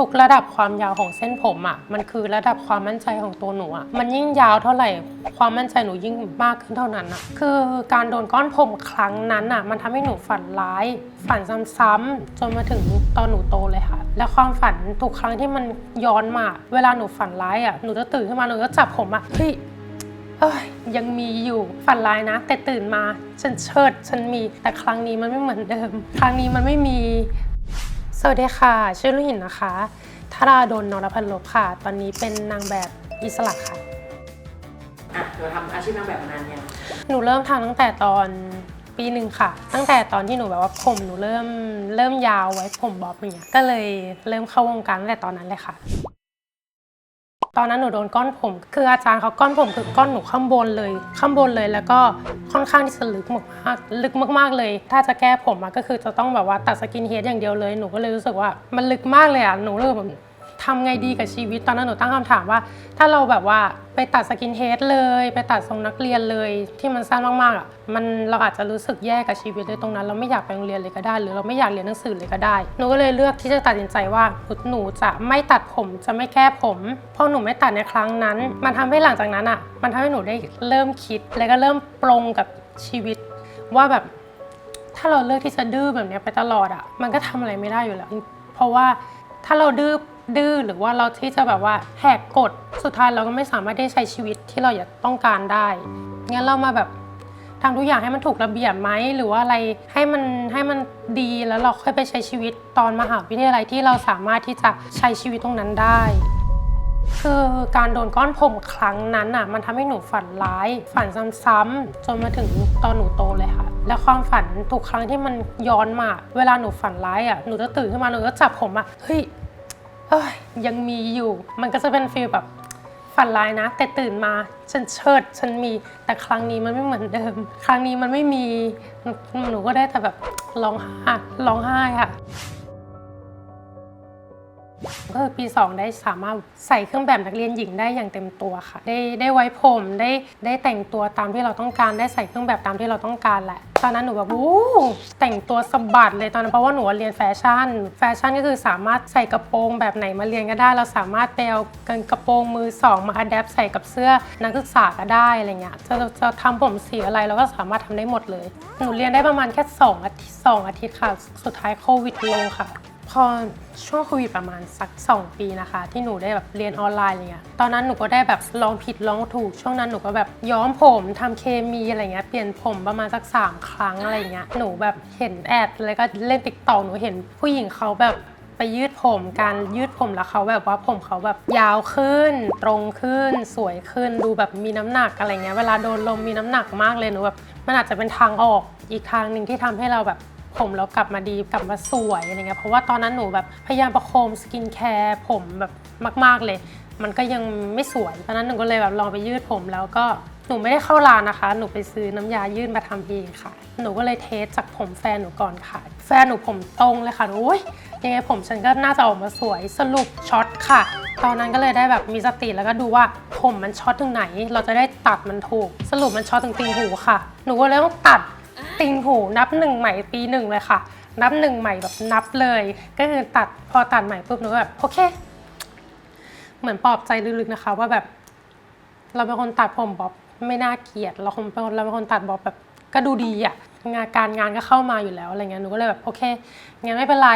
ทุกๆ ระดับความยาวของเส้นผมอะ่ะ มันคือระดับความมั่นใจของตัวหนูอะ่ะ มันยิ่งยาวเท่าไหร่ ความมั่นใจหนูยิ่งมากขึ้นเท่านั้นอะ่ะ คือการโดนก้อนผมครั้งนั้นอะ่ะ มันทำให้หนูฝันร้าย ฝันซ้ำๆจนมาถึงตอนหนูโตเลยค่ะ และความฝันทุกครั้งที่มันย้อนมา เวลาหนูฝันร้ายอะ่ะ หนูจะตื่นขึ้นมาหนูก็จับผมอะ่ะ เฮ้ยยังมีอยู่ฝันร้ายนะ แต่ตื่นมาฉันเชิดฉันมี แต่ครั้งนี้มันไม่เหมือนเดิม ครั้งนี้มันไม่มี สวัสดีค่ะ ชื่อลุหินนะคะธาราดลนรพันลบค่ะ ตอนนี้เป็นนางแบบอิสระค่ะ อะเราทำอาชีพนางแบบมานานยังหนูเริ่มทำตั้งแต่ตอนปีหนึ่งค่ะ ตั้งแต่ตอนที่หนูแบบว่าผมหนูเริ่มเริ่มยาวไว้ผมบ๊อบอย่างเงี้ย ก็เลยเริ่มเข้าวงการตั้งแต่ตอนนั้นเลยค่ะ ตอนนั้นหนูโดนก้อนผม คืออาจารย์เขาก้อนผมคือก้อนหนูข้างบนเลย ข้างบนเลยแล้วก็ค่อนข้างที่จะลึกมากลึกมากๆเลย ถ้าจะแก้ผมอะก็คือจะต้องแบบว่าตัดสกินเฮดอย่างเดียวเลยหนูก็เลยรู้สึกว่ามันลึกมากเลยอะหนูเลยแบบ ทำไงดีกับชีวิตตอนนั้นหนูตั้งคำถามว่า ถ้าเราแบบว่าไปตัดสกินเฮดเลย ไปตัดทรงนักเรียนเลย ที่มันสั้นมากๆอะมันเราอาจจะรู้สึกแย่กับชีวิตเลยตรงนั้น เราไม่อยากไปโรงเรียนเลยก็ได้ หรือเราไม่อยากเรียนหนังสือเลยก็ได้หนูก็เลยเลือกที่จะตัดสินใจว่าหนูจะไม่ตัดผมจะไม่แก้ผมเพราะหนูไม่ตัดในครั้งนั้น มันทำให้หลังจากนั้นอะ มันทำให้หนูได้เริ่มคิด แล้วก็เริ่มปรงกับชีวิตว่าแบบ ถ้าเราเลือกที่จะดื้อแบบเนี้ยไปตลอดอะ มันก็ทำอะไรไม่ได้อยู่แล้ว เพราะว่าถ้าเราดื้อ ดื้อหรือว่าเราที่จะแบบว่าแหกกฎสุดท้ายเราก็ไม่สามารถได้ใช้ชีวิตที่เราอยากต้องการได้งั้นเรามาแบบทำทุกอย่างให้มันถูกระเบียบไหมหรือว่าอะไรให้มันให้มันดีแล้วเราค่อยไปใช้ชีวิตตอนมหาวิทยาลัยที่เราสามารถที่จะใช้ชีวิตตรงนั้นได้ คือการโดนก้อนผมครั้งนั้นอะ มันทำให้หนูฝันร้าย ฝันซ้ำๆจนมาถึงตอนหนูโตเลยค่ะ และความฝันทุกครั้งที่มันย้อนมา เวลาหนูฝันร้ายอะหนูจะตื่นขึ้นมาหนูก็จับผมอะเฮ้ย เอ้ยยังมีอยู่ มันก็จะเป็นฟีลแบบฝันร้ายนะ แต่ตื่นมาฉันเชิดฉันมีแต่ครั้งนี้มันไม่เหมือนเดิม ครั้งนี้มันไม่มีหนูก็ได้แต่แบบร้องไห้ร้องไห้ค่ะ ก็คือปี 2 ได้สามารถใส่เครื่องแบบนักเรียนหญิงได้อย่างเต็มตัวค่ะ ได้ได้ไว้ผมได้ได้แต่งตัวตามที่เราต้องการ ได้ใส่เครื่องแบบตามที่เราต้องการแหละ ตอนนั้นหนูแบบวู้แต่งตัวสบัดเลยตอนนั้นเพราะว่าหนูเรียนแฟชั่น แฟชั่นก็คือสามารถใส่กระโปรงแบบไหนมาเรียนก็ได้ เราสามารถไปเอากระโปรงมือสองมาอัดแอปใส่กับเสื้อนักศึกษาก็ได้อะไรเงี้ยจะจะทำผมสีอะไรเราก็สามารถทำได้หมดเลย หนูเรียนได้ประมาณแค่สองอาทิตย์สองอาทิตย์ค่ะ สุดท้ายโควิดลงค่ะ พอช่วงโควิดประมาณสัก 2 ปีนะคะ ที่หนูได้แบบเรียนออนไลน์อะไรเงี้ยตอนนั้นหนูก็ได้แบบลองผิดลองถูก ช่วงนั้นหนูก็แบบย้อมผมทำเคมีอะไรเงี้ยเปลี่ยนผมประมาณสัก 3 ครั้งอะไรเงี้ยหนูแบบเห็นแอดแล้วก็เล่นติ๊กต็อกหนูเห็นผู้หญิงเขาแบบไปยืดผมการยืดผมแล้วเขาแบบว่าผมเขาแบบยาวขึ้น ตรงขึ้น สวยขึ้นดูแบบมีน้ำหนักอะไรเงี้ยเวลาโดนลมมีน้ำหนักมากเลยหนูแบบมันอาจจะเป็นทางออกอีกทางหนึ่งที่ทำให้เราแบบ ผมเรากลับมาดีกลับมาสวยอะไรเงี้ยเพราะว่าตอนนั้นหนูแบบพยายามประโคมสกินแคร์ผมแบบมาก ๆเลย มันก็ยังไม่สวยตอนนั้นหนูก็เลยแบบลองไปยืดผมแล้วก็หนูไม่ได้เข้าร้านนะคะ หนูไปซื้อน้ำยายืดมาทำเองค่ะ หนูก็เลยเทสจากผมแฟนหนูก่อนค่ะ แฟนหนูผมตรงเลยค่ะโอ๊ยยังไงผมฉันก็น่าจะออกมาสวยสรุปช็อตค่ะ ตอนนั้นก็เลยได้แบบมีสติแล้วก็ดูว่าผมมันช็อตถึงไหน เราจะได้ตัดมันถูก สรุปมันช็อตถึงติงหูค่ะ หนูก็เลยต้องตัด ติงหูนับหนึ่งใหม่ปีหนึ่งเลยค่ะ นับหนึ่งใหม่แบบนับเลย ก็คือตัดพอตัดใหม่ปุ๊บหนูก็แบบโอเค เหมือนปลอบใจลึกๆนะคะ ว่าแบบ เราเป็นคนตัดผมบ๊อบไม่น่าเกลียด เราคงเป็นคนเราเป็นคนตัดบ๊อบแบบก็ดูดีอะ งานการงานก็เข้ามาอยู่แล้วอะไรเงี้ยหนูก็เลยแบบโอเคงั้นไม่เป็นไร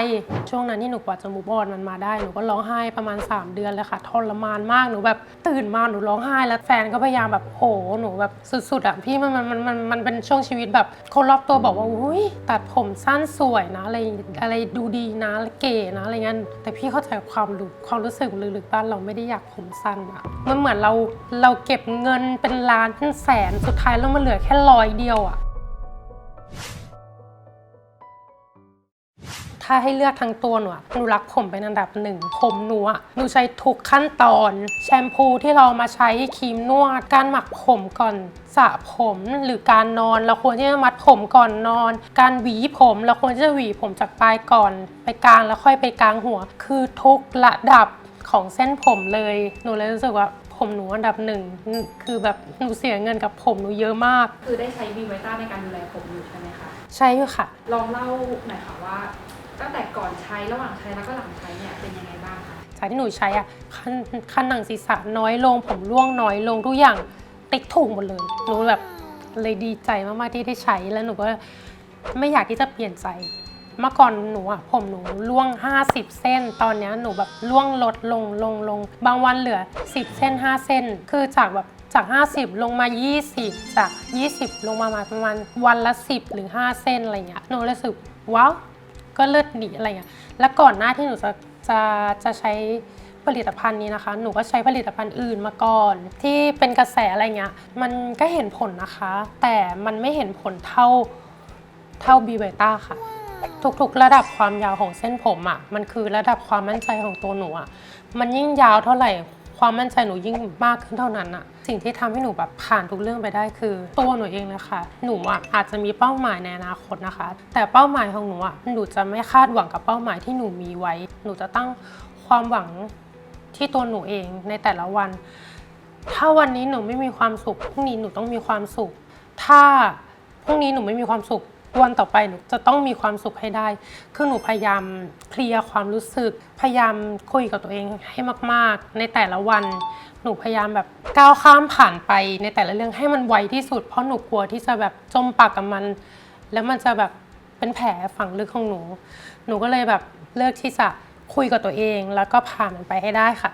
ช่วงนั้นที่หนูกว่าจะมูฟออนมันมาได้หนูก็ร้องไห้ประมาณ 3 เดือนเลยค่ะทรมานมากหนูแบบตื่นมาหนูร้องไห้แล้วแฟนก็พยายามแบบโหหนูแบบสุดๆอะพี่มันมันมันมันมันเป็นช่วงชีวิตแบบคนรอบตัวบอกว่าอุ้ยตัดผมสั้นสวยนะอะไรอะไรดูดีนะเก๋นะอะไรเงี้ยแต่พี่เข้าใจความรู้ความรู้สึกลึกๆบ้านเราไม่ได้อยากผมสั้นอะมันเหมือนเราเราเก็บเงินเป็นล้านเป็นแสนสุดท้ายแล้วมันเหลือแค่ร้อยเดียวอะ ถ้าให้เลือกทั้งตัวหนูอะหนูรักผมเป็นอันดับหนึ่ง ผมหนูอะหนูใช้ทุกขั้นตอน แชมพูที่เรามาใช้ครีมนวด การหมักผมก่อนสระผมหรือการนอน เราควรที่จะมัดผมก่อนนอน การหวีผมเราควรที่จะหวีผมจากปลายก่อน ไปกลางแล้วค่อยไปกลางหัว คือทุกระดับ ของเส้นผมเลย หนูเลยรู้สึกว่าผมหนูอันดับหนึ่ง คือแบบหนูเสียเงินกับผมหนูเยอะมาก คือได้ใช้วีไวต้าในการดูแลผมอยู่ใช่ไหมคะ ใช่อยู่ค่ะ ลองเล่าหน่อยค่ะว่า ตั้งแต่ก่อนใช้ระหว่างใช้แล้วก็หลังใช้เนี่ยเป็นยังไงบ้างจากที่หนูใช้อะคันคันหนังศีรษะน้อยลง ผมร่วงน้อยลงทุกอย่างติ๊กถูกหมดเลย หนูแบบเลยดีใจมากๆที่ได้ใช้แล้วหนูก็ไม่อยากที่จะเปลี่ยนใจ เมื่อก่อนหนูอะผมหนูร่วง 50 เส้น ตอนเนี้ยหนูแบบร่วงลดลงลงลง บางวันเหลือ 10 เส้น 5 เส้น คือจากแบบจาก 50 ลงมา 20 จาก 20 ลงมาประมาณวันละ 10 หรือ 5 เส้นอะไรเงี้ยหนูเลยรู้สึกว้าวก็เลิศดีอะไรเงี้ยแล้วก่อนหน้าที่หนูจะจะจะใช้ผลิตภัณฑ์นี้นะคะ หนูก็ใช้ผลิตภัณฑ์อื่นมาก่อน ที่เป็นกระแสอะไรเงี้ย มันก็เห็นผลนะคะ แต่มันไม่เห็นผลเท่าเท่าบีเวต้าค่ะ ทุกๆ ระดับความยาวของเส้นผมอะ่ะ มันคือระดับความมั่นใจของตัวหนูอะ่ะ มันยิ่งยาวเท่าไหร่ ความมั่นใจหนูยิ่งมากขึ้นเท่านั้นอะ่ะ สิ่งที่ทำให้หนูแบบผ่านทุกเรื่องไปได้คือ ตัวหนูเองเลยค่ะ หนูอะ่ะอาจจะมีเป้าหมายในอนาคตนะคะ แต่เป้าหมายของหนูอะ่ะ หนูจะไม่คาดหวังกับเป้าหมายที่หนูมีไว้ หนูจะตั้งความหวังที่ตัวหนูเองในแต่ละวัน ถ้าวันนี้หนูไม่มีความสุข พรุ่งนี้หนูต้องมีความสุข ถ้าพรุ่งนี้หนูไม่มีความสุข วันต่อไปหนูจะต้องมีความสุขให้ได้ คือหนูพยายามเคลียร์ความรู้สึก พยายามคุยกับตัวเองให้มาก ๆ ในแต่ละวัน หนูพยายามแบบก้าวข้ามผ่านไปในแต่ละเรื่องให้มันไวที่สุด เพราะหนูกลัวที่จะแบบจมปากกับมัน แล้วมันจะแบบเป็นแผลฝังลึกของหนู หนูก็เลยแบบเลือกที่จะคุยกับตัวเอง แล้วก็ผ่านมันไปให้ได้ค่ะ